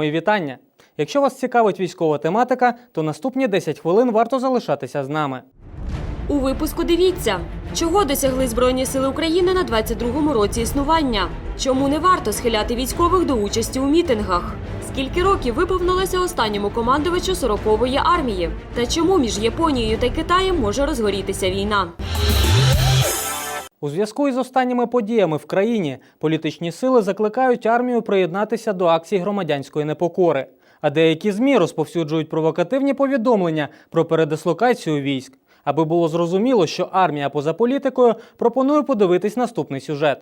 Мої вітання. Якщо вас цікавить військова тематика, то наступні 10 хвилин варто залишатися з нами. У випуску дивіться, чого досягли Збройні Сили України на 22-му році існування. Чому не варто схиляти військових до участі у мітингах? Скільки років виповнилося останньому командувачу 40-ї армії? Та чому між Японією та Китаєм може розгорітися війна? У зв'язку із останніми подіями в країні політичні сили закликають армію приєднатися до акцій громадянської непокори. А деякі ЗМІ розповсюджують провокативні повідомлення про передислокацію військ. Аби було зрозуміло, що армія поза політикою пропонує подивитись наступний сюжет.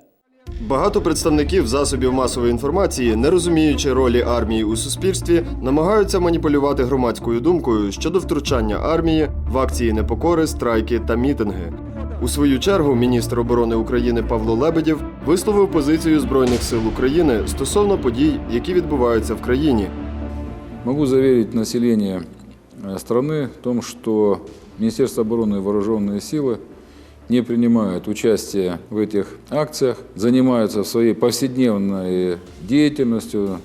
Багато представників засобів масової інформації, не розуміючи ролі армії у суспільстві, намагаються маніпулювати громадською думкою щодо втручання армії в акції непокори, страйки та мітинги. У свою чергу міністр оборони України Павло Лебедєв висловив позицію Збройних сил України стосовно подій, які відбуваються в країні. Могу заверить население э, страны в том, что Министерство обороны и вооруженные силы не принимают участие в этих акциях, занимаются своей повседневной деятельностью.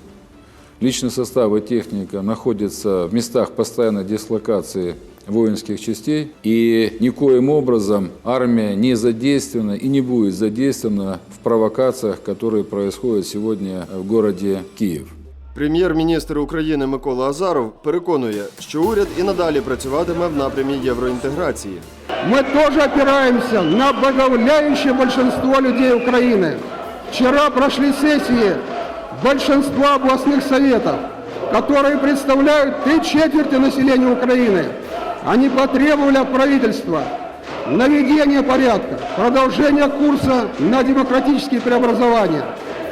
Личный состав и техника находятся в местах постоянной дислокации воинских частей, и никоим образом армия не задействована и не будет задействована в провокациях, которые происходят сегодня в городе Киев. Прем'єр-міністр України Микола Азаров переконує, що уряд і надалі працюватиме в напрямі євроінтеграції. Мы тоже опираемся на подавляющее большинство людей Украины. Вчера прошли сессии большинства областных советов, которые представляют три четверти населения Украины. Они потребовали от правительства наведения порядка, продолжения курса на демократические преобразования,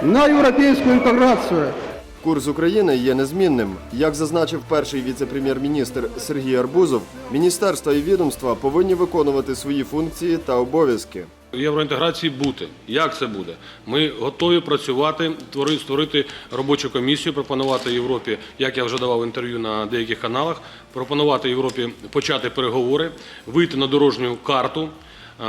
на европейскую интеграцию – Курс України є незмінним. Як зазначив перший віце-прем'єр-міністр Сергій Арбузов, міністерства і відомства повинні виконувати свої функції та обов'язки. Євроінтеграції бути. Як це буде? Ми готові працювати, твори- створити робочу комісію, пропонувати Європі, як я вже давав інтерв'ю на деяких каналах, пропонувати Європі почати переговори, вийти на дорожню карту,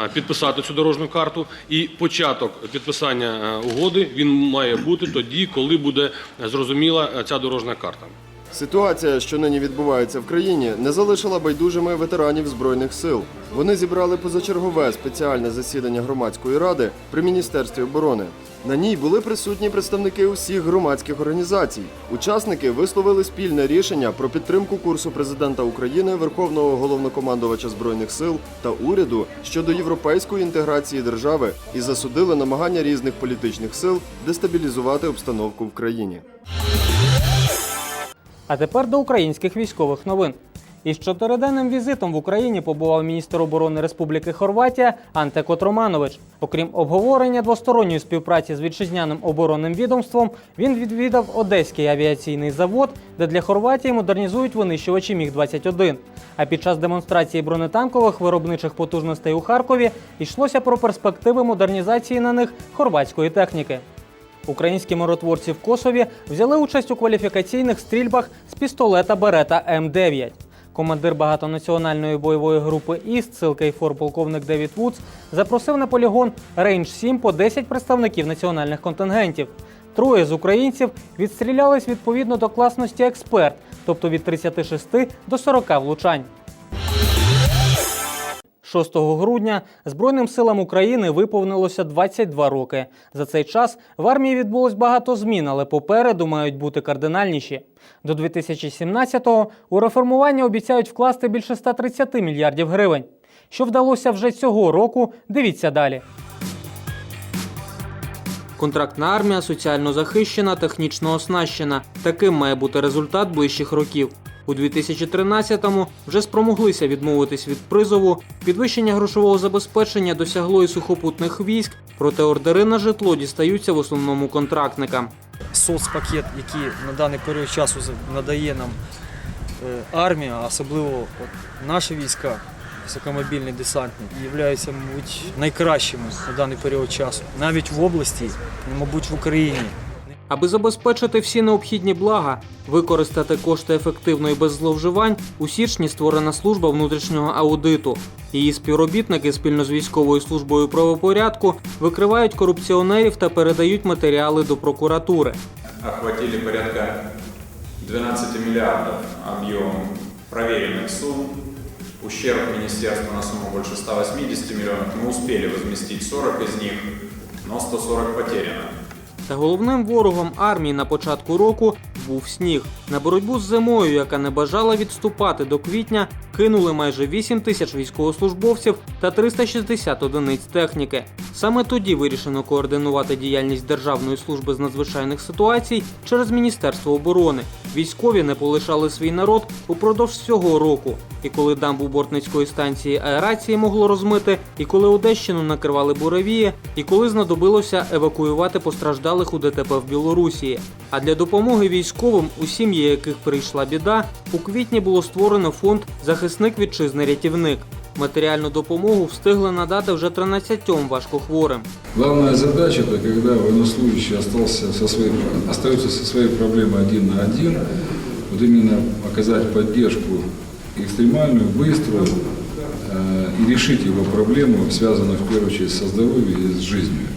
е, підписати цю дорожню карту. І початок підписання е, угоди він має бути тоді, коли буде зрозуміла е, ця дорожня карта. Ситуація, що нині відбувається в країні, не залишила байдужими ветеранів збройних сил. Вони зібрали позачергове спеціальне засідання громадської ради при міністерстві оборони. На ній були присутні представники усіх громадських організацій. Учасники висловили спільне рішення про підтримку курсу президента України, Верховного головнокомандувача збройних сил та уряду щодо європейської інтеграції держави і засудили намагання різних політичних сил дестабілізувати обстановку в країні. А тепер до українських військових новин. Із чотириденним візитом в Україні побував міністр оборони Республіки Хорватія Анте Котроманович. Окрім обговорення двосторонньої співпраці з вітчизняним оборонним відомством, він відвідав Одеський авіаційний завод, де для Хорватії модернізують винищувачі Міг-21. А під час демонстрації бронетанкових виробничих потужностей у Харкові йшлося про перспективи модернізації на них хорватської техніки. Українські миротворці в Косові взяли участь у кваліфікаційних стрільбах з пістолета Берета М9. Командир багатонаціональної бойової групи Іст, сил Кейфор полковник Девід Вудс, запросив на полігон Рейндж 7 по 10 представників національних контингентів. Троє з українців відстрілялись відповідно до класності експерт, тобто від 36 до 40 влучань. 6 грудня Збройним силам України виповнилося 22 роки. За цей час в армії відбулось багато змін, але попереду мають бути кардинальніші. До 2017-го у реформування обіцяють вкласти більше 130 мільярдів гривень. Що вдалося вже цього року, дивіться далі. Контрактна армія соціально захищена, технічно оснащена. Таким має бути результат ближчих років. У 2013-му вже спромоглися відмовитись від призову. Підвищення грошового забезпечення досягло і сухопутних військ, проте ордери на житло дістаються в основному контрактникам. соцпакет, який на даний період часу надає нам е, армія, особливо наші війська, високомобільні десантні, являються, мабуть, найкращими на даний період часу. Навіть в області, мабуть, в Україні. Аби забезпечити всі необхідні блага, використати кошти ефективно і без зловживань, у січні створена служба внутрішнього аудиту. Її співробітники спільно з військовою службою правопорядку викривають корупціонерів та передають матеріали до прокуратури. охватили порядка 12 миллиардов объем проверенных сумм. Ущерб министерства на сумму больше 180 миллионов. Мы успели возместить 40 из них, но 140 потеряно. Та головним ворогом армії на початку року був сніг. На боротьбу з зимою, яка не бажала відступати до квітня, кинули майже 8 тисяч військовослужбовців та 360 одиниць техніки. Саме тоді вирішено координувати діяльність Державної служби з надзвичайних ситуацій через Міністерство оборони. Військові не полишали свій народ упродовж всього року. І коли дамбу бортницької станції аерації могло розмити, і коли Одещину накривали буревії, і коли знадобилося евакуювати постраждалих у ДТП в Білорусі. А для допомоги військовим, у сім'ї яких прийшла біда, у квітні було створено фонд Захисник вітчизни рятівник. Матеріальну допомогу встигли надати вже 13 важкохворим. Главная задача это когда военнослужащий остался со своей, остается со своей проблемой один на один, вот именно оказать поддержку экстремальную, быструю э, и решить его проблему, связанную в первую очередь со здоровьем и с жизнью.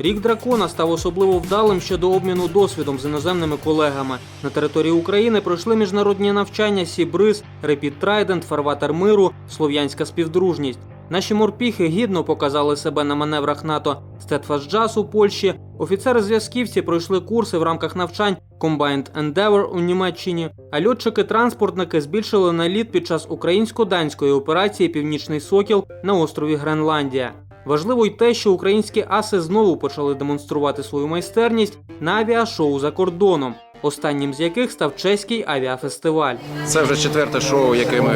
Рік дракона став особливо вдалим щодо обміну досвідом з іноземними колегами. На території України пройшли міжнародні навчання Сібриз, Репід Трайдент, Фарватер Миру, Слов'янська співдружність. Наші морпіхи гідно показали себе на маневрах НАТО Стетфас у Польщі. Офіцери-зв'язківці пройшли курси в рамках навчань Combined Endeavour у Німеччині. А льотчики-транспортники збільшили наліт під час українсько-данської операції Північний Сокіл на острові Гренландія. Важливо й те, що українські аси знову почали демонструвати свою майстерність на авіашоу за кордоном, останнім з яких став чеський авіафестиваль. Це вже четверте шоу, яке ми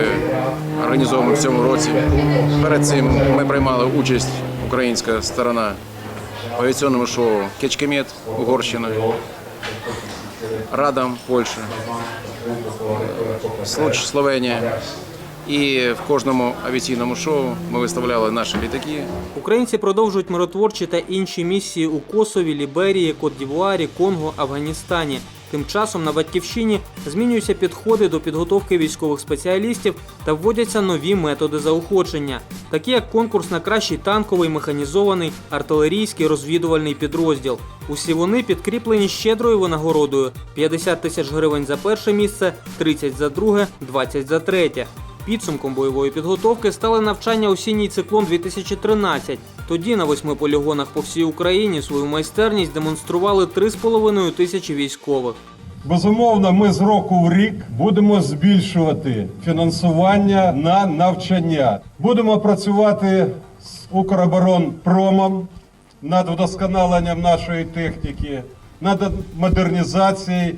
організовуємо в цьому році. Перед цим ми приймали участь українська сторона в авіаційному шоу Кечкемет, Угорщина, Радам, Польща, Случ, Словенія. І в кожному авіаційному шоу ми виставляли наші літаки, Українці продовжують миротворчі та інші місії у Косові, Ліберії, Кот-Дівуарі, Конго, Афганістані. Тим часом на батьківщині змінюються підходи до підготовки військових спеціалістів та вводяться нові методи заохочення, такі як конкурс на кращий танковий, механізований, артилерійський розвідувальний підрозділ. Усі вони підкріплені щедрою винагородою: 50 тисяч гривень за перше місце, 30 за друге, 20 за третє. Підсумком бойової підготовки стали навчання осінній циклон 2013. Тоді на восьми полігонах по всій Україні свою майстерність демонстрували 3,5 тисячі військових. Безумовно, ми з року в рік будемо збільшувати фінансування на навчання. Будемо працювати з Укроборонпромом над вдосконаленням нашої техніки, над модернізацією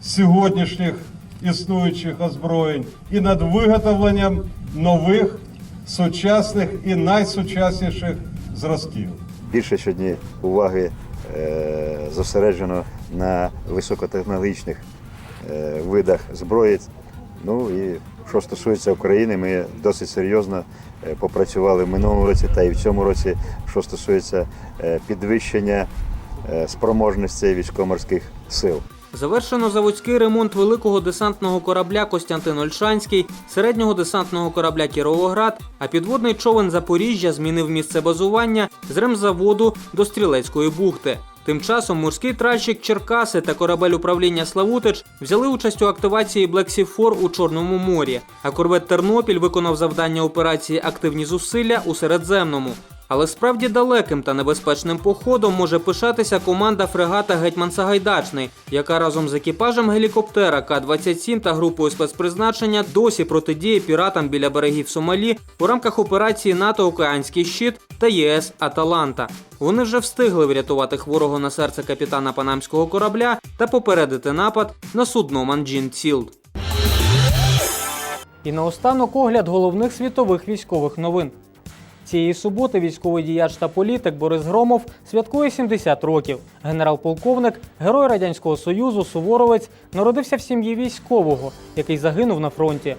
сьогоднішніх існуючих озброєнь і над виготовленням нових сучасних і найсучасніших зразків. більше сьогодні уваги е, зосереджено на високотехнологічних е, видах зброї. Ну і що стосується України, ми досить серйозно е, попрацювали в минулому році та і в цьому році, що стосується е, підвищення е, спроможностей військово-морських сил. Завершено заводський ремонт великого десантного корабля Костянтин Ольшанський, середнього десантного корабля Кіровоград, а підводний човен Запоріжжя змінив місце базування з ремзаводу до Стрілецької бухти. Тим часом морський тральщик Черкаси та корабель управління Славутич взяли участь у активації Black Sea 4 у Чорному морі, а корвет Тернопіль виконав завдання операції Активні зусилля у Середземному. Але справді далеким та небезпечним походом може пишатися команда фрегата Гетьман Сагайдачний, яка разом з екіпажем гелікоптера К-27 та групою спецпризначення досі протидіє піратам біля берегів Сомалі у рамках операції НАТО Океанський щит та ЄС Аталанта. Вони вже встигли врятувати хворого на серце капітана панамського корабля та попередити напад на судно Манджін Цілд. І наостанок огляд головних світових військових новин. Цієї суботи військовий діяч та політик Борис Громов святкує 70 років. Генерал-полковник, герой Радянського Союзу, Суворовець народився в сім'ї військового, який загинув на фронті.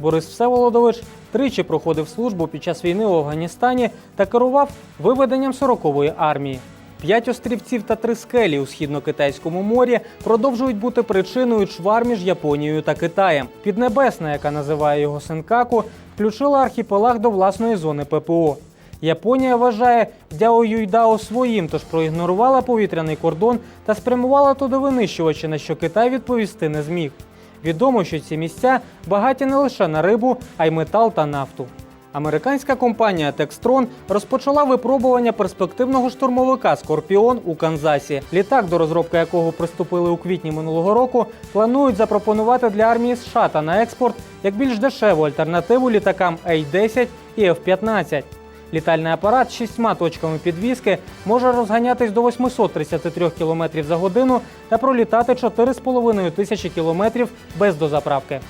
Борис Всеволодович тричі проходив службу під час війни у Афганістані та керував виведенням 40-ї армії. П'ять острівців та три скелі у східно-китайському морі продовжують бути причиною чвар між Японією та Китаєм. Піднебесна, яка називає його Сенкаку, включила архіпелаг до власної зони ППО. Японія вважає Дяо Юйдао своїм, тож проігнорувала повітряний кордон та спрямувала туди винищувачі, на що Китай відповісти не зміг. Відомо, що ці місця багаті не лише на рибу, а й метал та нафту. Американська компанія Textron розпочала випробування перспективного штурмовика Скорпіон у Канзасі. Літак, до розробки якого приступили у квітні минулого року, планують запропонувати для армії США та на експорт як більш дешеву альтернативу літакам A-10 і F-15. Літальний апарат з шістьма точками підвіски може розганятись до 833 км за годину та пролітати 4,5 тисячі кілометрів без дозаправки.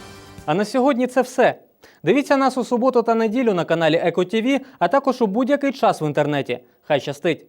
А на сьогодні це все. Дивіться нас у суботу та неділю на каналі Еко ТІВІ, а також у будь-який час в інтернеті. Хай щастить!